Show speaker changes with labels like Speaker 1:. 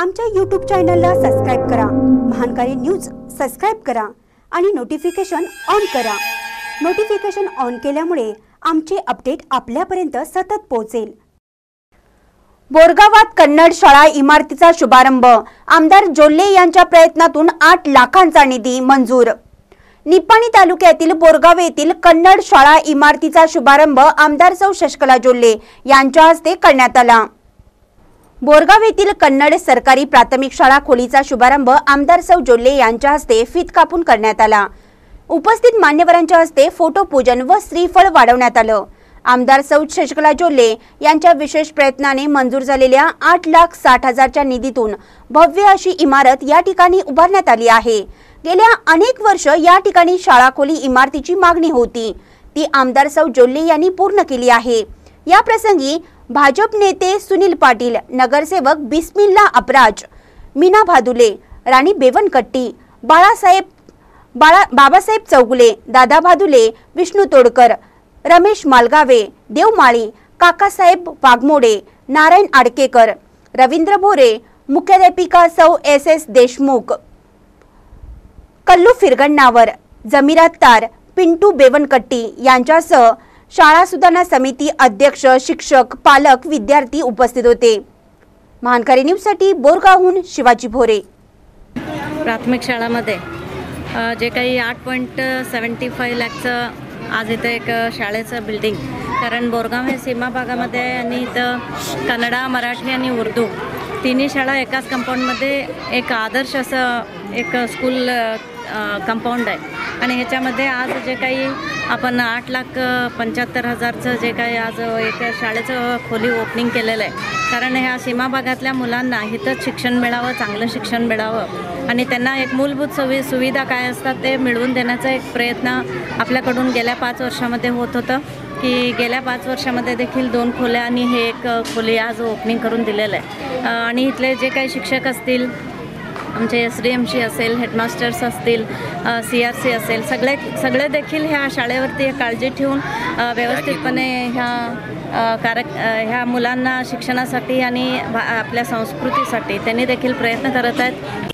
Speaker 1: आमच्या यूट्यूब चॅनलला सबस्क्राईब करा. महानकारी न्यूज सबस्क्राईब करा आणि नोटिफिकेशन ऑन करा. नोटिफिकेशन ऑन केल्यामुळे आमचे अपडेट आपल्यापर्यंत सतत पोहोचेल. बोरगावात कन्नड शाळा इमारतीचा शुभारंभ. आमदार जोल्ले यांच्या प्रयत्नातून आठ लाखांचा निधी मंजूर. निपाणी तालुक्यातील बोरगाव येथील कन्नड शाळा इमारतीचा शुभारंभ आमदार सौ शशकला जोल्ले यांच्या हस्ते करण्यात आला. बोरगाव येथील कन्नड सरकारी प्राथमिक शाळा खोलीचा शुभारंभ आमदार सौ जोल्ले यांच्या हस्ते फीत कापून करण्यात आला. उपस्थित मान्यवरांच्या हस्ते फोटो पूजन व श्रीफळ वाढवण्यात आलं. आमदार सौ शशिकला जोल्ले यांच्या विशेष प्रयत्नाने मंजूर झालेल्या आठ लाख साठ हजारच्या निधीतून भव्य अशी इमारत या ठिकाणी उभारण्यात आली आहे. गेल्या अनेक वर्ष या ठिकाणी शाळा खोली इमारतीची मागणी होती. ती आमदार सौ जोल्ले यांनी पूर्ण केली आहे. या प्रसंगी भाजप नेते सुनील पाटील नगरसेवक बिस्मिल्ला अपराज मीना भादुले राणी बेवनकट्टी बाळासाहेब बाळा बाबासाहेब चौगुले दादा भादुले विष्णू तोडकर रमेश मालगावे देवमाळी काकासाहेब वाघमोडे नारायण आडकेकर रवींद्र भोरे मुख्याध्यापिका सौ एस एस देशमुख कल्लू फिरगण्णावर जमीरा तार पिंटू बेवनकट्टी यांच्यासह शाळा सुधारणा समिती अध्यक्ष शिक्षक पालक विद्यार्थी उपस्थित होते. महानकारी न्यूजसाठी बोरगावहून शिवाजी भोरे.
Speaker 2: प्राथमिक शाळामध्ये जे काही आठ पॉईंट सेवन्टी फाय लॅकचं आज इथं एक शाळेचं बिल्डिंग कारण बोरगाव हे सीमा भागामध्ये आहे आणि इथं कन्नडा मराठी आणि उर्दू तिन्ही शाळा एकाच कंपाऊंडमध्ये एक आदर्श असं एक स्कूल कंपाऊंड आहे. आणि ह्याच्यामध्ये आज जे काही आपण आठ लाख पंच्याहत्तर हजारचं जे काही आज एक शाळेचं खोली ओपनिंग केलेलं आहे. कारण ह्या सीमा भागातल्या मुलांना इथंच शिक्षण मिळावं चांगलं शिक्षण मिळावं. आणि त्यांना एक मूलभूत सुवि सुविधा काय असतात ते मिळवून देण्याचा एक प्रयत्न आपल्याकडून गेल्या पाच वर्षामध्ये होत होतं. की गेल्या पाच वर्षामध्ये देखील दोन खोल्या आणि हे एक खोली आज ओपनिंग करून दिलेलं आहे. आणि इथले जे काही शिक्षक असतील आमचे एस डी एम सी असेल हेडमास्टर्स असतील सी आर सी असेल सगळे सगळे देखील ह्या शाळेवरती काळजी ठेवून व्यवस्थितपणे ह्या कारक ह्या मुलांना शिक्षणासाठी आणि भा- आपल्या संस्कृतीसाठी त्यांनी देखील प्रयत्न करत आहेत.